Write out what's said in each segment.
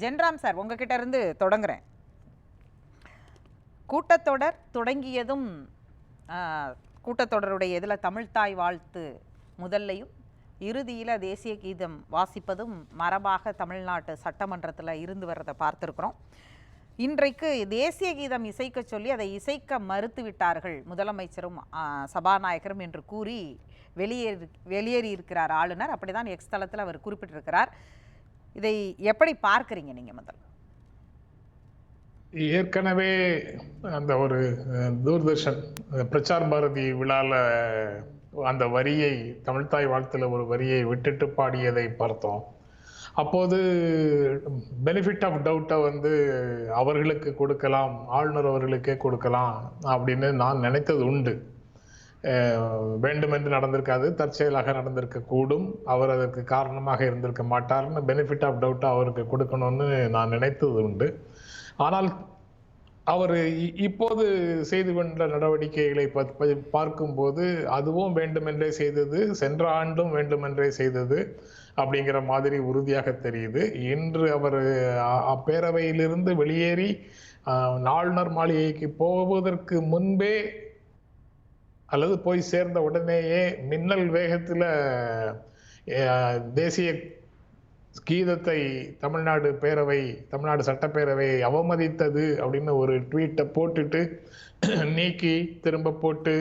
Jenram sir உங்ககிட்ட இருந்து தொடங்குறேன். கூட்டத்தொடர் தொடங்கியதும் கூட்டத்தொடருடைய இதில் தமிழ்தாய் வாழ்த்து முதல்லையும் இறுதியில் தேசிய கீதம் வாசிப்பதும் மரபாக தமிழ்நாட்டு சட்டமன்றத்தில் இருந்து வர்றதை பார்த்துருக்குறோம். இன்றைக்கு தேசிய கீதம் இசைக்க சொல்லி அதை இசைக்க மறுத்து விட்டார்கள் முதலமைச்சரும் சபாநாயகரும் என்று கூறி வெளியேறி வெளியேறி இருக்கிறார் ஆளுநர். அப்படிதான் எக்ஸ் தளத்தில் அவர் குறிப்பிட்டிருக்கிறார். இதை எப்படி பார்க்குறீங்க நீங்கள் முதல்? ஏற்கனவே அந்த ஒரு தூர்தர்ஷன் பிரச்சார் பாரதி விழாவில் அந்த வரியை தமிழ்த்தாய் வாழ்த்துல ஒரு வரியை விட்டுட்டு பாடியதை பார்த்தோம். அப்போது பெனிஃபிட் ஆஃப் டவுட்டை வந்து அவர்களுக்கு கொடுக்கலாம் ஆளுநர் அவர்களுக்கே கொடுக்கலாம் அப்படின்னு நான் நினைத்தது உண்டு. வேண்டுமென்று நடந்திருக்காது தற்செயலாக நடந்திருக்க கூடும் அவர் அதற்கு காரணமாக இருந்திருக்க மாட்டார்னு பெனிஃபிட் ஆஃப் டவுட்டை அவருக்கு கொடுக்கணும்னு நான் நினைத்தது உண்டு. ஆனால் அவர் இப்போது செய்து கொண்ட நடவடிக்கைகளை ப- பார்க்கும்போது அதுவும் வேண்டுமென்றே செய்தது சென்ற ஆண்டும் வேண்டுமென்றே செய்தது அப்படிங்கிற மாதிரி உறுதியாக தெரியுது. இன்று அவர் அப்பேரவையிலிருந்து வெளியேறி நாளுநர் ஆளுநர் மாளிகைக்கு போவதற்கு முன்பே அல்லது போய் சேர்ந்த உடனேயே மின்னல் வேகத்தில் தேசிய கீதத்தை தமிழ்நாடு பேரவை தமிழ்நாடு சட்டப்பேரவை அவமதித்தது அப்படின்னு ஒரு ட்வீட்டை போட்டுட்டு நீக்கி திரும்ப போட்டு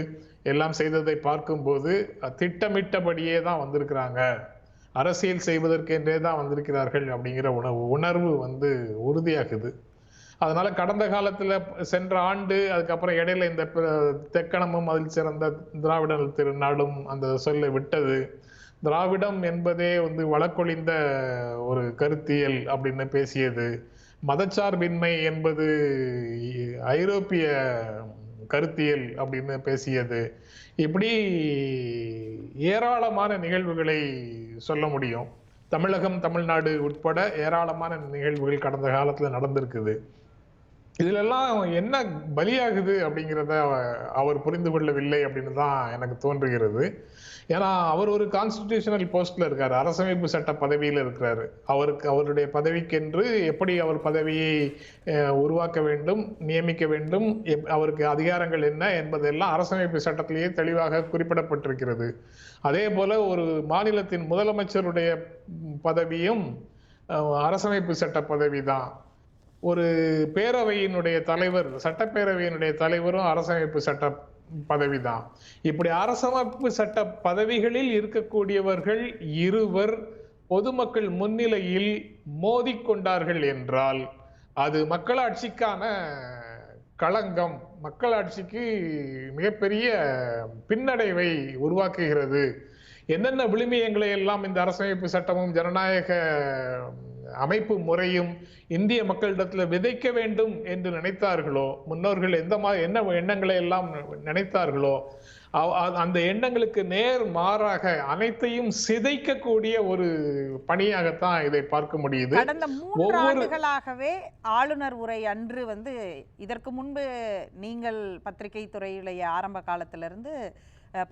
எல்லாம் செய்ததை பார்க்கும்போது திட்டமிட்டபடியே தான் வந்திருக்கிறாங்க. அரசியல் செய்வதற்கென்றே தான் வந்திருக்கிறார்கள் அப்படிங்கிற உணர்வு உணர்வு வந்து உறுதியாகுது. அதனால கடந்த காலத்துல சென்ற ஆண்டு அதுக்கப்புறம் இடையில இந்த தெக்கணமும் அதில் சிறந்த திராவிடர் திருநாடும் அந்த சொல்லை விட்டது. திராவிடம் என்பதே வந்து வழக்கொழிந்த ஒரு கருத்தியல் அப்படின்னு பேசியது. மதச்சார்பின்மை என்பது ஐரோப்பிய கருத்தியல் அப்படின்னு பேசியது. இப்படி ஏராளமான நிகழ்வுகளை சொல்ல முடியும். தமிழகம் தமிழ்நாடு உட்பட ஏராளமான நிகழ்வுகள் கடந்த காலத்தில் நடந்திருக்குது. இதுல எல்லாம் என்ன பலியாகுது அப்படிங்கிறத அவர் புரிந்து கொள்ளவில்லை அப்படின்னு தான் எனக்கு தோன்றுகிறது. ஏன்னா அவர் ஒரு கான்ஸ்டிடியூஷனல் போஸ்ட்ல இருக்காரு. அரசமைப்பு சட்ட பதவியில் இருக்கிறாரு. அவருக்கு அவருடைய பதவிக்கென்று எப்படி அவர் பதவியை உருவாக்க வேண்டும் நியமிக்க வேண்டும் எப்- அவருக்கு அதிகாரங்கள் என்ன என்பதெல்லாம் அரசமைப்பு சட்டத்திலேயே தெளிவாக குறிப்பிடப்பட்டிருக்கிறது. அதே போல ஒரு மாநிலத்தின் முதலமைச்சருடைய பதவியும் அரசமைப்பு சட்ட பதவி தான் ஒரு பேரவையினுடைய தலைவர் சட்டப்பேரவையினுடைய தலைவரும் அரசமைப்பு சட்ட பதவி தான் இப்படி அரசமைப்பு சட்ட பதவிகளில் இருக்கக்கூடியவர்கள் இருவர் பொதுமக்கள் முன்னிலையில் மோதிக்கொண்டார்கள் என்றால் அது மக்களாட்சிக்கான களங்கம். மக்களாட்சிக்கு மிகப்பெரிய பின்னடைவை உருவாக்குகிறது. என்னென்ன விழுமியங்களை எல்லாம் இந்த அரசமைப்பு சட்டமும் ஜனநாயக அமைப்பு முறையும் இந்திய மக்களிடத்துல விதைக்க வேண்டும் என்று நினைத்தார்களோ முன்னோர்கள் எந்த மாதிரி என்ன எண்ணங்களை எல்லாம் நினைத்தார்களோ அந்த எண்ணங்களுக்கு நேர் மாறாக அனைத்தையும் சிதைக்கக்கூடிய ஒரு பணியாகத்தான் இதை பார்க்க முடியுது. கடந்த மூன்று ஆண்டுகளாகவே ஆளுநர் உரை அன்று வந்து இதற்கு முன்பு நீங்கள் பத்திரிகை துறையிலேயே ஆரம்ப காலத்திலிருந்து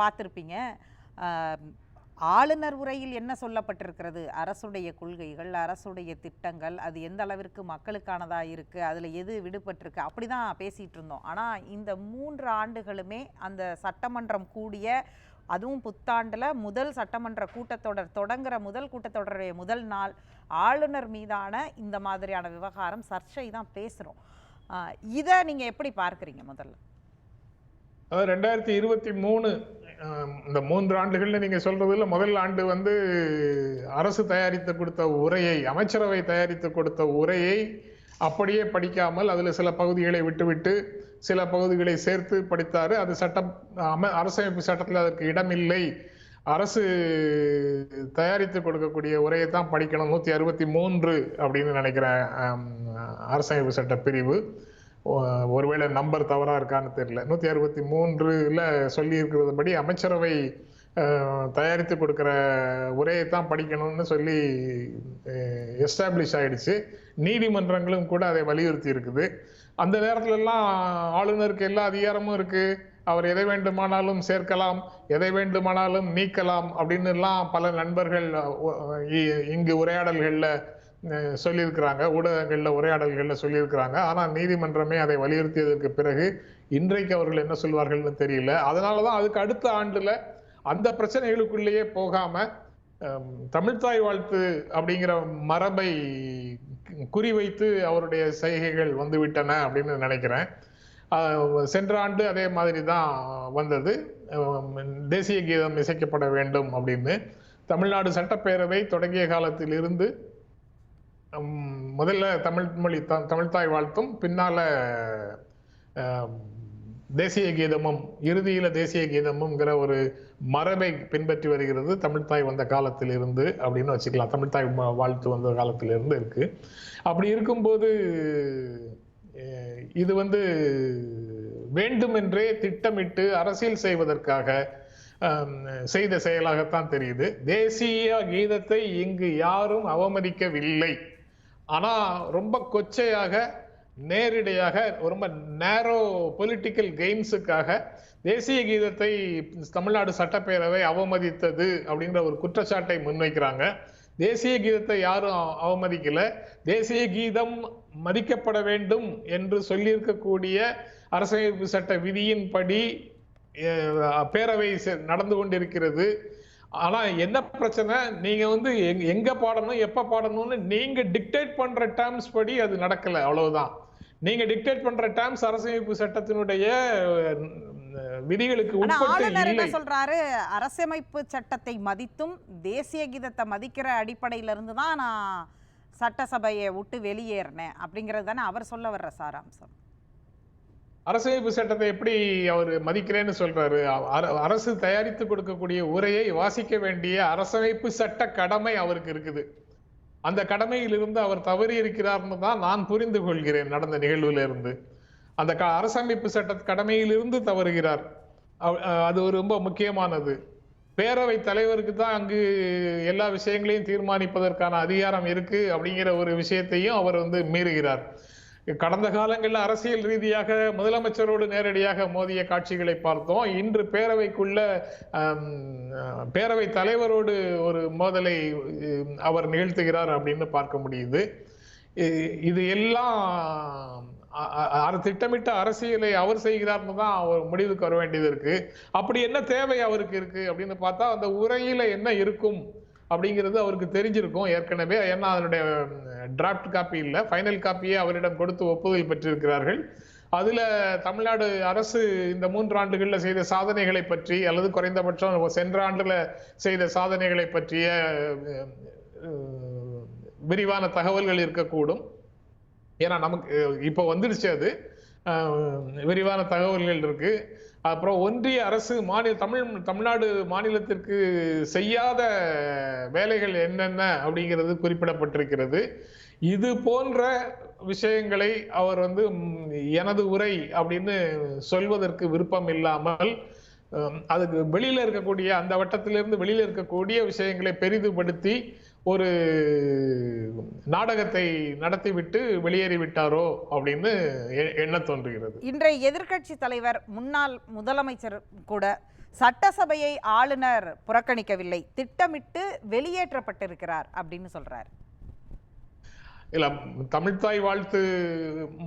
பார்த்திருப்பீங்க. ஆளுநர் உரையில் என்ன சொல்லப்பட்டிருக்கிறது? அரசுடைய கொள்கைகள் அரசுடைய திட்டங்கள் அது எந்த அளவிற்கு மக்களுக்கானதாக இருக்கு அதில் எது விடுபட்டிருக்கு? அப்படிதான் பேசிட்டு இருந்தோம். ஆனால் இந்த மூன்று ஆண்டுகளுமே அந்த சட்டமன்றம் கூடிய அதுவும் புத்தாண்டில் முதல் சட்டமன்ற கூட்டத்தொடர் தொடங்குற முதல் கூட்டத்தொடருடைய முதல் நாள் ஆளுநர் மீதான இந்த மாதிரியான விவகாரம் சர்ச்சை தான் பேசுகிறோம் இதை நீங்கள் எப்படி பார்க்குறீங்க முதல்ல? ரெண்டாயிரத்தி இருபத்தி மூணு இந்த மூன்று ஆண்டுகள்ல நீங்க சொல்றதுல முதல் ஆண்டு வந்து அரசு தயாரித்து கொடுத்த உரையை அமைச்சரவை தயாரித்து கொடுத்த உரையை அப்படியே படிக்காமல் அதுல சில பகுதிகளை விட்டுவிட்டு சில பகுதிகளை சேர்த்து படித்தாரு. அது சட்டம் அம அரசமைப்பு சட்டத்தில் அதற்கு இடமில்லை. அரசு தயாரித்து கொடுக்கக்கூடிய உரையை தான் படிக்கணும். நூத்தி அறுபத்தி மூன்று அப்படின்னு நினைக்கிறேன் அரசமைப்பு சட்ட பிரிவு. ஒருவேளை நம்பர் தவறா இருக்கான்னு தெரியல. நூத்தி அறுபத்தி மூன்றுல சொல்லி இருக்கிறதுபடி அமைச்சரவை தயாரித்து கொடுக்கிற உரையை தான் படிக்கணும்னு சொல்லி எஸ்டாப்ளிஷ் ஆயிடுச்சு. நீதிமன்றங்களும் கூட அதை வலியுறுத்தி இருக்குது. அந்த நேரத்துல எல்லாம் ஆளுநருக்கு எல்லா அதிகாரமும் இருக்கு. அவர் எதை வேண்டுமானாலும் சேர்க்கலாம் எதை வேண்டுமானாலும் நீக்கலாம் அப்படின்னு எல்லாம் பல நண்பர்கள் இ- இங்கு உரையாடல்கள்ல சொல்லியிருக்கிறாங்க. ஊடகங்களில் உரையாடல்களில் சொல்லியிருக்கிறாங்க. ஆனால் நீதிமன்றமே அதை வலியுறுத்தியதற்கு பிறகு இன்றைக்கு அவர்கள் என்ன சொல்வார்கள்னு தெரியல. அதனாலதான் அதுக்கு அடுத்த ஆண்டில் அந்த பிரச்சனைகளுக்குள்ளேயே போகாமல் தமிழ்தாய் வாழ்த்து அப்படிங்கிற மரபை குறிவைத்து அவருடைய செய்கைகள் வந்துவிட்டன அப்படின்னு நினைக்கிறேன். சென்ற ஆண்டு அதே மாதிரி தான் வந்தது தேசிய கீதம் இசைக்கப்பட வேண்டும் அப்படின்னு. தமிழ்நாடு சட்டப்பேரவை தொடங்கிய காலத்திலிருந்து முதல்ல தமிழ் மொழி த- தமிழ்தாய் வாழ்த்தும். பின்னால தேசிய கீதமும் இறுதியில தேசிய கீதமும்ங்கிற ஒரு மரபை பின்பற்றி வருகிறது. தமிழ்தாய் வந்த காலத்தில் இருந்து அப்படின்னு வச்சுக்கலாம். தமிழ்த்தாய் வாழ்த்து வந்த காலத்தில் இருந்து இருக்கு. அப்படி இருக்கும்போது இது வந்து வேண்டுமென்றே திட்டமிட்டு அரசியல் செய்வதற்காக செய்த செயலாகத்தான் தெரியுது. தேசிய கீதத்தை இங்கு யாரும் அவமதிக்கவில்லை. ஆனா ரொம்ப கொச்சையாக நேரிடையாக ரொம்ப நேரோ பொலிட்டிக்கல் கெய்ம்ஸுக்காக தேசிய கீதத்தை தமிழ்நாடு சட்டப்பேரவை அவமதித்தது அப்படிங்கிற ஒரு குற்றச்சாட்டை முன்வைக்கிறாங்க. தேசிய கீதத்தை யாரும் அவமதிக்கல. தேசிய கீதம் மதிக்கப்பட வேண்டும் என்று சொல்லியிருக்கக்கூடிய அரசியலமைப்பு சட்ட விதியின்படி பேரவை நடந்து கொண்டிருக்கிறது. ஆனா என்ன பிரச்சனை? நீங்க வந்து எங்க- பாடணும் எப்ப பாடணும்னு நீங்க டிக்டேட் பண்ற டேர்ம்ஸ் படி அது நடக்கல அவ்வளவுதான். நீங்க டிக்டேட் பண்ற டேர்ம்ஸ் அரசியலமைப்பு சட்டத்தினுடைய விதிகளுக்கு ஆளுநர் என்ன சொல்றாரு? அரசியமைப்பு சட்டத்தை மதித்தும் தேசிய கீதத்தை மதிக்கிற அடிப்படையில இருந்து தான் நான் சட்டசபையை விட்டு வெளியேறினேன் அப்படிங்கிறது தானே அவர் சொல்ல வர்ற சாராம்சம். அரசமைப்பு சட்டத்தை எப்படி அவர் மதிக்கிறேன்னு சொல்றாரு. அர- அரசு தயாரித்து கொடுக்கக்கூடிய உரையை வாசிக்க வேண்டிய அரசமைப்பு சட்ட கடமை அவருக்கு இருக்குது. அந்த கடமையிலிருந்து அவர் தவறி இருக்கிறார்னு தான் நான் புரிந்து கொள்கிறேன் நடந்த நிகழ்வுல இருந்து அந்த க- அரசமைப்பு சட்ட கடமையிலிருந்து தவறுகிறார். அது ஒரு ரொம்ப முக்கியமானது. பேரவை தலைவருக்கு தான் அங்கு எல்லா விஷயங்களையும் தீர்மானிப்பதற்கான அதிகாரம் இருக்கு அப்படிங்கிற ஒரு விஷயத்தையும் அவர் வந்து மீறுகிறார். கடந்த காலங்களில் அரசியல் ரீதியாக முதலமைச்சரோடு நேரடியாக மோதிய காட்சிகளை பார்த்தோம். இன்று பேரவைக்குள்ள பேரவை தலைவரோடு ஒரு மோதலை அவர் நிகழ்த்துகிறார் அப்படின்னு பார்க்க முடியுது. இது எல்லாம் திட்டமிட்ட அரசியலை அவர் செய்கிறார்னு தான் அவர் முடிவுக்கு வர வேண்டியது இருக்கு. அப்படி என்ன தேவை அவருக்கு இருக்கு அப்படின்னு பார்த்தா அந்த உரையில என்ன இருக்கும்? அப்படிங்கிறது அவருக்கு தெரிஞ்சிருக்கும். ஏற்கனவே ஏன்னா அதனுடைய டிராப்ட் காப்பி இல்லை. ஃபைனல் காப்பியே அவரிடம் கொடுத்து ஒப்புதல் பெற்றிருக்கிறார்கள். அதுல தமிழ்நாடு அரசு இந்த மூன்று ஆண்டுகளில் செய்த சாதனைகளை பற்றி அல்லது குறைந்தபட்சம் சென்ற ஆண்டுல செய்த சாதனைகளை பற்றிய விரிவான தகவல்கள் இருக்கக்கூடும். ஏன்னா நமக்கு இப்போ வந்துடுச்சு அது. விரிவான தகவல்கள் இருக்கு. அப்புறம் ஒன்றிய அரசு மாநில தமிழ் தமிழ்நாடு மாநிலத்திற்கு செய்யாத வேலைகள் என்னென்ன அப்படிங்கிறது குறிப்பிடப்பட்டிருக்கிறது. இது போன்ற விஷயங்களை அவர் வந்து எனது உரை அப்படின்னு சொல்வதற்கு விருப்பம் இல்லாமல் அதுக்கு வெளியில இருக்கக்கூடிய அந்த வட்டத்திலிருந்து வெளியில இருக்கக்கூடிய விஷயங்களை பெரிதுபடுத்தி ஒரு நாடகத்தை நடத்திவிட்டு வெளியேறிவிட்டாரோ அப்படின்னு என்ன எண்ண தோன்றுகிறது. இன்றைய எதிர்க்கட்சி தலைவர் முன்னாள் முதலமைச்சர் கூட சட்டசபையை ஆளுநர் புறக்கணிக்கவில்லை. திட்டமிட்டு வெளியேற்றப்பட்டிருக்கிறார் அப்படின்னு சொல்றார். இல்ல தமிழ்த்தாய் வாழ்த்து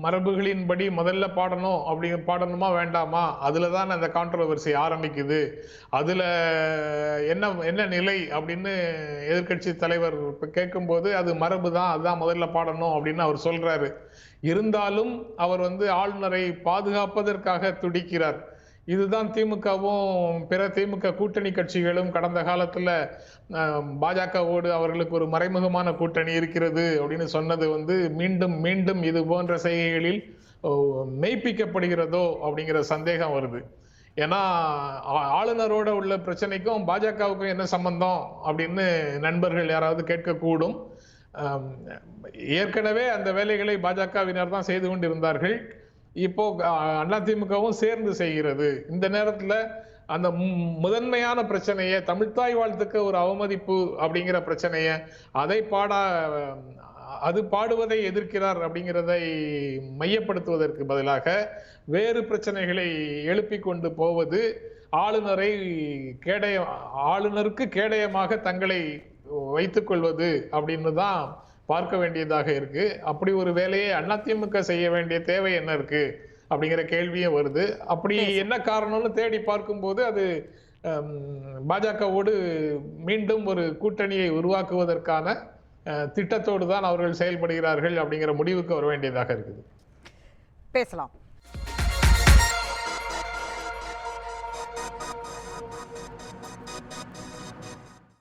மரபுகளின்படி முதல்ல பாடணும் அப்படி பாடணுமா வேண்டாமா? அதுலதான் அந்த கான்ட்ரவர்சி ஆரம்பிக்குது. அதுல என்ன என்ன நிலை அப்படின்னு எதிர்க்கட்சி தலைவர் இப்ப கேட்கும்போது அது மரபு தான் அதுதான் முதல்ல பாடணும் அப்படின்னு அவர் சொல்றாரு. இருந்தாலும் அவர் வந்து ஆளுநரை பாதுகாப்பதற்காக துடிக்கிறார். இதுதான் திமுகவும் பிற திமுக கூட்டணி கட்சிகளும் கடந்த காலத்துல பாஜகவோடு அவர்களுக்கு ஒரு மறைமுகமான கூட்டணி இருக்கிறது அப்படின்னு சொன்னது வந்து மீண்டும் மீண்டும் இது போன்ற செய்கைகளில் மெய்ப்பிக்கப்படுகிறதோ அப்படிங்கிற சந்தேகம் வருது. ஏன்னா ஆ- ஆளுநரோட உள்ள பிரச்சனைக்கும் பாஜகவுக்கும் என்ன சம்பந்தம் அப்படின்னு நண்பர்கள் யாராவது கேட்கக்கூடும். ஏற்கனவே அந்த வேலைகளை பாஜகவினர் தான் செய்து கொண்டிருந்தார்கள். இப்போ அதிமுகவும் சேர்ந்து செய்கிறது. இந்த நேரத்தில் அந்த மு- முதன்மையான பிரச்சனையை தமிழ்த்தாய் வாழ்த்துக்கு ஒரு அவமதிப்பு அப்படிங்கிற பிரச்சனையை அதை பாடா அது பாடுவதை எதிர்க்கிறார் அப்படிங்கிறதை மையப்படுத்துவதற்கு பதிலாக வேறு பிரச்சனைகளை எழுப்பி கொண்டு போவது ஆளுநரை கேடய ஆளுநருக்கு கேடயமாக தங்களை வைத்துக் கொள்வது அப்படின்னு தான் பார்க்க வேண்டியதாக இருக்கு. அப்படி ஒரு வேலையை அதிமுக செய்ய வேண்டிய தேவை என்ன இருக்கு? அப்படிங்கிற கேள்வியும் வருது. அப்படி என்ன காரணம்னு தேடி பார்க்கும்போது அது பாஜகவோடு மீண்டும் ஒரு கூட்டணியை உருவாக்குவதற்கான திட்டத்தோடு தான் அவர்கள் செயல்படுகிறார்கள் அப்படிங்கிற முடிவுக்கு வர வேண்டியதாக இருக்குது. பேசலாம்.